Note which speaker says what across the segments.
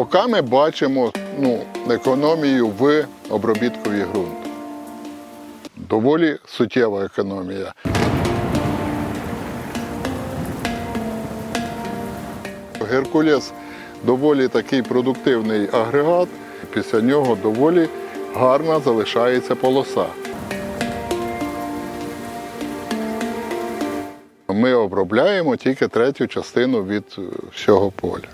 Speaker 1: Поки ми бачимо ну, економію в обробіткові ґрунту. Доволі суттєва економія. Геркулес доволі такий продуктивний агрегат. Після нього доволі гарна залишається полоса. Ми обробляємо тільки третю частину від е, всього поля.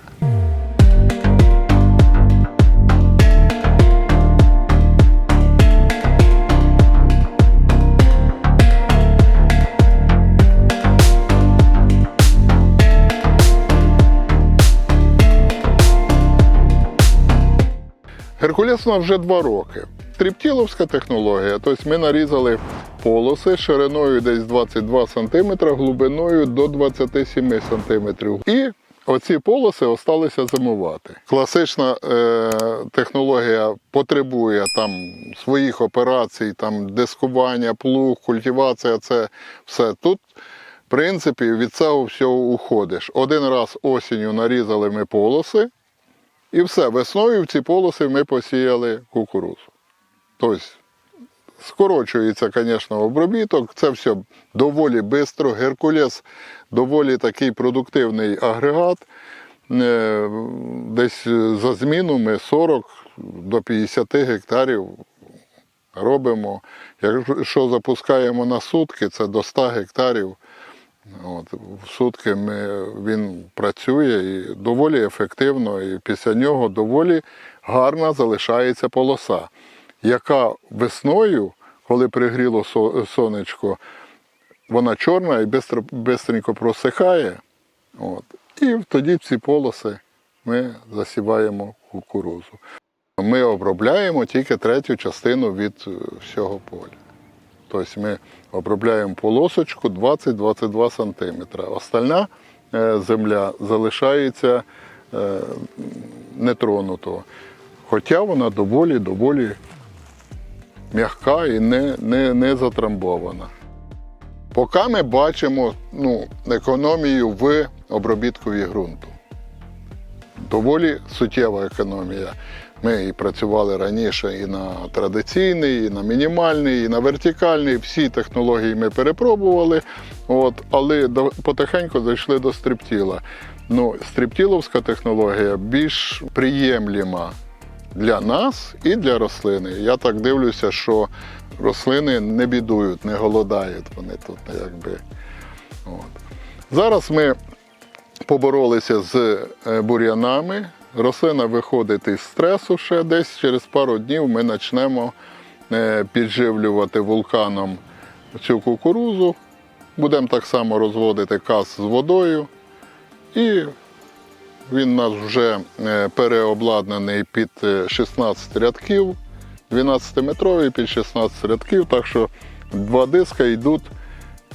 Speaker 1: Геркулес у нас вже два роки. Тріптіловська технологія. Тобто ми нарізали полоси шириною десь 22 см, глибиною до 27 см. І оці полоси осталися зимувати. Класична е, технологія потребує там своїх операцій, там дискування, плуг, культивація це все. Тут в принципі, від цього всього уходиш. Один раз осінню нарізали ми полоси, і все, весною в ці полоси ми посіяли кукурудзу. Тобто скорочується, звісно, обробіток, це все доволі швидко. Геркулес доволі такий продуктивний агрегат. Е, Десь за зміну ми 40 до 50 гектарів робимо. Якщо запускаємо на сутки, це до 100 гектарів. От, в сутки ми, він працює і доволі ефективно, і після нього доволі гарна залишається полоса, яка весною, коли пригріло сонечко, вона чорна і швидко просихає. От, і тоді ці полоси ми засіваємо кукурузу. Ми обробляємо тільки третю частину від е, всього поля. Тобто ми обробляємо полосочку 20-22 см. Остальна е, земля залишається е, нетронутою. Хоча вона доволі-доволі м'яка і не, не, не затрамбована. Поки ми бачимо ну, економію в обробіткові ґрунту. Доволі суттєва економія. Ми і працювали раніше і на традиційний, і на мінімальний, і на вертикальний. Всі технології ми перепробували, от, але потихеньку зайшли до стриптіла. Ну, стриптіловська технологія більш приємліма для нас і для рослини. Я так дивлюся, що рослини не бідують, не голодають. Вони тут якби. От. Зараз ми поборолися з е, бур'янами. Рослина виходить із стресу ще десь через пару днів ми почнемо е, підживлювати вулканом цю кукурузу. Будемо так само розводити каз з водою. І він у нас вже е, переобладнаний під е, 16 рядків, 12-метровий під 16 рядків, так що два диска йдуть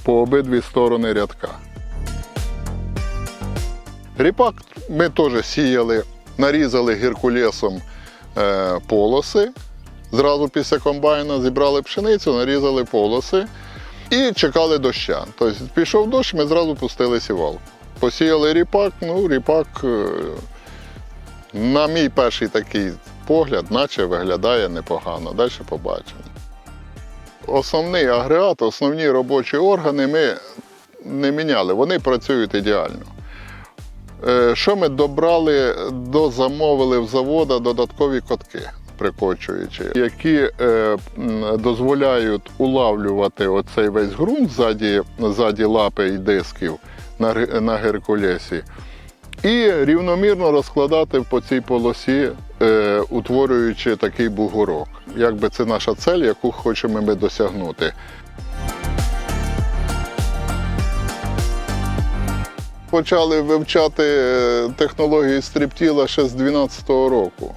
Speaker 1: по обидві сторони рядка. Ріпак ми теж сіяли, нарізали геркулесом е, полоси. Зразу після комбайна зібрали пшеницю, нарізали полоси і чекали доща. Тобто пішов дощ, ми зразу пустили сівалку. Посіяли ріпак, ну ріпак, е, на мій перший такий погляд, наче виглядає непогано. Далі побачимо. Основний агрегат, основні робочі органи ми не міняли, вони працюють ідеально. Е, Що ми добрали, дозамовили в завода додаткові котки прикочуючі, які е, дозволяють улавлювати оцей весь ґрунт ззаді, ззаді лапи і дисків на, на Геркулесі. І рівномірно розкладати по цій полосі, е, утворюючи такий бугорок. Якби це наша цель, яку хочемо ми досягнути. Почали вивчати е, технології стріптіла ще з 12-го року.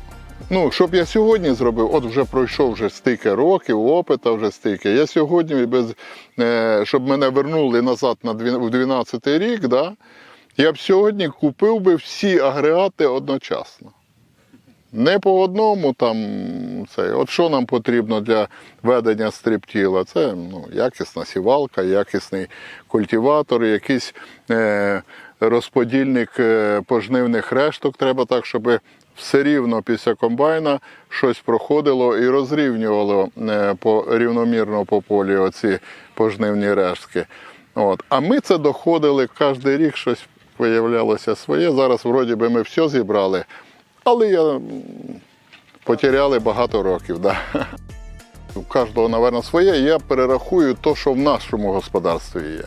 Speaker 1: Ну, щоб я сьогодні зробив, от вже пройшов вже стільки років, опита вже стільки. Я сьогодні, без, е, щоб мене вернули назад на дві- в 12-й рік, да, я б сьогодні купив би всі агрегати одночасно. Не по одному там це. От що нам потрібно для ведення стриптіла? Це ну, якісна сівалка, якісний культиватор, якийсь е, розподільник е, пожнивних решток. Треба так, щоб все рівно після комбайна щось проходило і розрівнювало е, по, рівномірно по полі оці пожнивні рештки. От. А ми це доходили кожен рік, щось виявлялося своє. Зараз вроді би ми все зібрали, але я потеряли багато років. Да. У кожного, напевно, своє. Я перерахую те, що в нашому господарстві є.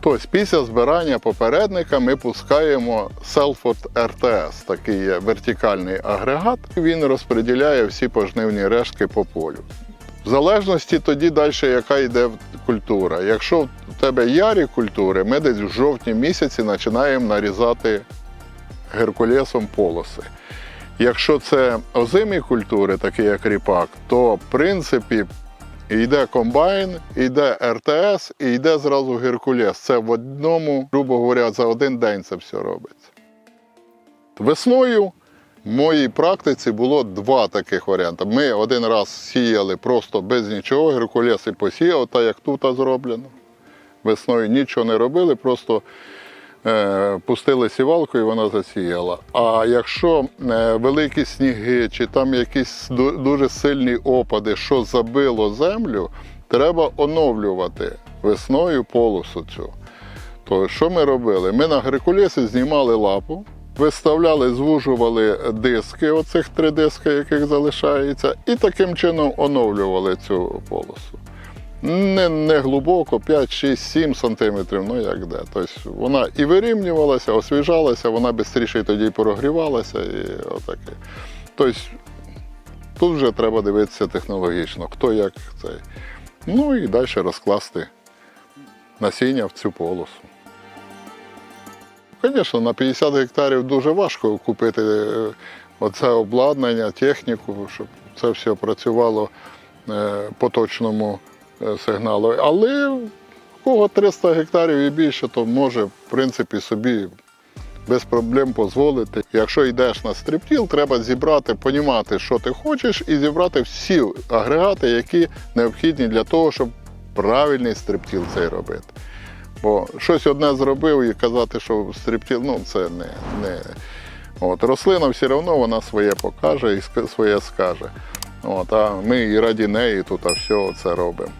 Speaker 1: Тобто, після збирання попередника ми пускаємо Selford RTS, такий є вертикальний агрегат. Він розподіляє всі пожнивні рештки по полю. В залежності тоді далі, яка йде культура. Якщо в тебе ярі культури, ми десь в жовтні місяці починаємо нарізати геркулесом полоси. Якщо це озимі культури, такі як ріпак, то в принципі йде комбайн, йде РТС і йде зразу геркулес. Це в одному, грубо говоря, за один день це все робиться. Весною в моїй практиці було два таких варіанти. Ми один раз сіяли просто без нічого, геркулес і посіяв, так як тут зроблено. Весною нічого не робили, просто пустили сівалку і вона засіяла. А якщо е, великі сніги чи там якісь ду- дуже сильні опади, що забило землю, треба оновлювати весною полосу цю. То що ми робили? Ми на геркулесі знімали лапу, виставляли, звужували диски, оцих три диски, яких залишається, і таким чином оновлювали цю полосу. Не, не глибоко, 5, 6, 7 сантиметрів, ну як де. Тобто вона і вирівнювалася, освіжалася, вона швидше тоді прогрівалася і отаке. Тобто тут вже треба дивитися технологічно, хто як цей. Ну і далі розкласти насіння в цю полосу. Звісно, на 50 гектарів дуже важко купити е, оце обладнання, техніку, щоб це все працювало е, по точному сигналу. Але у кого 300 гектарів і більше, то може в принципі собі без проблем дозволити. Якщо йдеш на стріптіл, треба зібрати, понімати, що ти хочеш, і зібрати всі агрегати, які необхідні для того, щоб правильний стріптіл цей робити. Бо щось одне зробив і казати, що стріптіл, ну це не. не. От, рослина все одно вона своє покаже і своє скаже. От, а ми і раді неї тут а все це робимо.